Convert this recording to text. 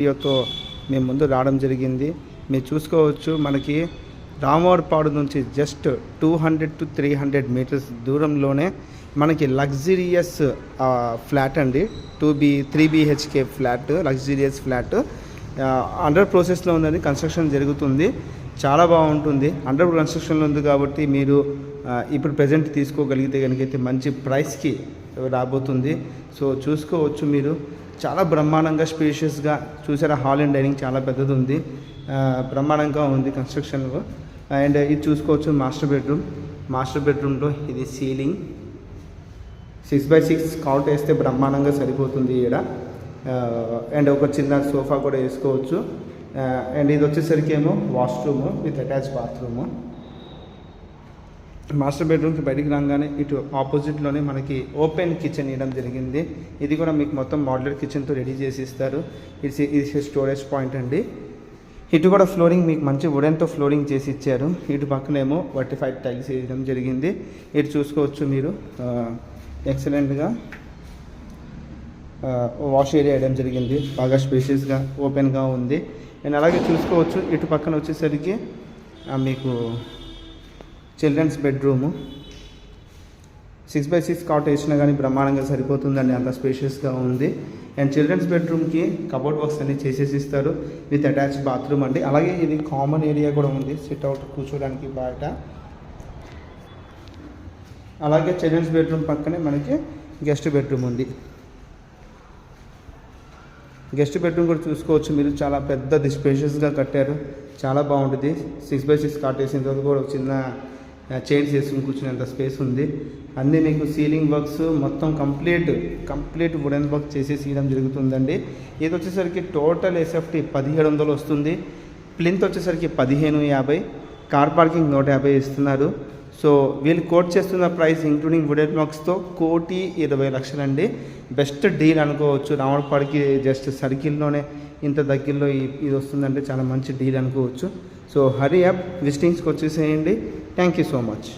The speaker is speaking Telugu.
వీడియోతో మేము ముందు రావడం జరిగింది. మీరు చూసుకోవచ్చు మనకి రామవరపాడు నుంచి just two hundred to three hundred metres దూరంలోనే మనకి లగ్జరియస్ ఫ్లాట్ అండి. Two B three BHK flat luxurious flat under ప్రాసెస్లో ఉందండి. కన్స్ట్రక్షన్ జరుగుతుంది. చాలా బాగుంటుంది. అండర్ కన్స్ట్రక్షన్లో ఉంది కాబట్టి మీరు ఇప్పుడు ప్రజెంట్ తీసుకోగలిగితే కనుక మంచి ప్రైస్కి రాబోతుంది. సో చూసుకోవచ్చు మీరు. చాలా బ్రహ్మాండంగా స్పేషియస్గా చూసారా హాల్ అండ్ డైనింగ్ చాలా పెద్దది ఉంది బ్రహ్మాండంగా ఉంది కన్స్ట్రక్షన్లో. అండ్ ఇది చూసుకోవచ్చు మాస్టర్ బెడ్రూమ్. మాస్టర్ బెడ్రూమ్లో ఇది ceiling. Six by six cot వేస్తే బ్రహ్మాండంగా సరిపోతుంది ఇక్కడ అండ్ ఒక చిన్న సోఫా కూడా వేసుకోవచ్చు. అండ్ ఇది వచ్చేసరికి ఏమో washroom with attach bathroom. Master బెడ్రూమ్కి బయటికి రాగానే ఇటు ఆపోజిట్లోనే మనకి ఓపెన్ కిచెన్ ఇవ్వడం జరిగింది. ఇది కూడా మీకు మొత్తం మోడలర్ కిచెన్తో రెడీ చేసి ఇస్తారు. ఇది ఇది స్టోరేజ్ పాయింట్ అండి. ఇటు కూడా ఫ్లోరింగ్ మీకు మంచి వుడెన్తో ఫ్లోరింగ్ చేసి ఇచ్చారు. ఇటు పక్కనేమో వర్టిఫైడ్ టైల్స్ వేయడం జరిగింది. ఇటు చూసుకోవచ్చు మీరు. ఎక్సలెంట్గా వాష్ ఏరియా వేయడం జరిగింది. బాగా స్పేషియస్గా ఓపెన్గా ఉంది. అండ్ అలాగే చూసుకోవచ్చు. ఇటు పక్కన వచ్చేసరికి మీకు children's bedroom. Six by six cot వేసినా కానీ బ్రహ్మాండంగా సరిపోతుందండి అంత స్పేషియస్గా ఉంది. అండ్ చిల్డ్రన్స్ బెడ్రూమ్కి కబోర్డ్ బాక్స్ అన్ని చేసేసి ఇస్తారు విత్ అటాచ్ బాత్రూమ్ అండి. అలాగే ఇది కామన్ ఏరియా కూడా ఉంది సిట్ అవుట్ కూర్చోడానికి బయట. అలాగే చిల్డ్రన్స్ బెడ్రూమ్ పక్కనే మనకి గెస్ట్ బెడ్రూమ్ ఉంది. గెస్ట్ బెడ్రూమ్ కూడా చూసుకోవచ్చు మీరు చాలా పెద్దది స్పేషియస్గా కట్టారు. చాలా బాగుంటుంది. సిక్స్ బై సిక్స్ కాట్ వేసిన తర్వాత కూడా ఒక చిన్న చైర్స్ వేసుకుని కూర్చునేంత స్పేస్ ఉంది. అన్నీ మీకు సీలింగ్ వర్క్స్ మొత్తం కంప్లీట్ కంప్లీట్ వుడెన్ వర్క్ చేసేసి ఇవ్వడం జరుగుతుందండి. ఇది వచ్చేసరికి టోటల్ ఎస్ఎఫ్టీ పదిహేడు వందలు వస్తుంది. ప్లింత్ వచ్చేసరికి పదిహేను యాభై కార్ పార్కింగ్ నూట యాభై ఇస్తున్నారు. సో వీళ్ళు కోట్ చేస్తున్న ప్రైస్ ఇంక్లూడింగ్ వుడెన్ వర్క్స్తో కోటి ఇరవై లక్షలండి. బెస్ట్ డీల్ అనుకోవచ్చు. రావణపాడికి జస్ట్ సర్కిల్లోనే ఇంత దగ్గరలో ఇది వస్తుందంటే చాలా మంచి డీల్ అనుకోవచ్చు. సో హరి యాప్ విజిటింగ్స్కి వచ్చేసేయండి. Thank you so much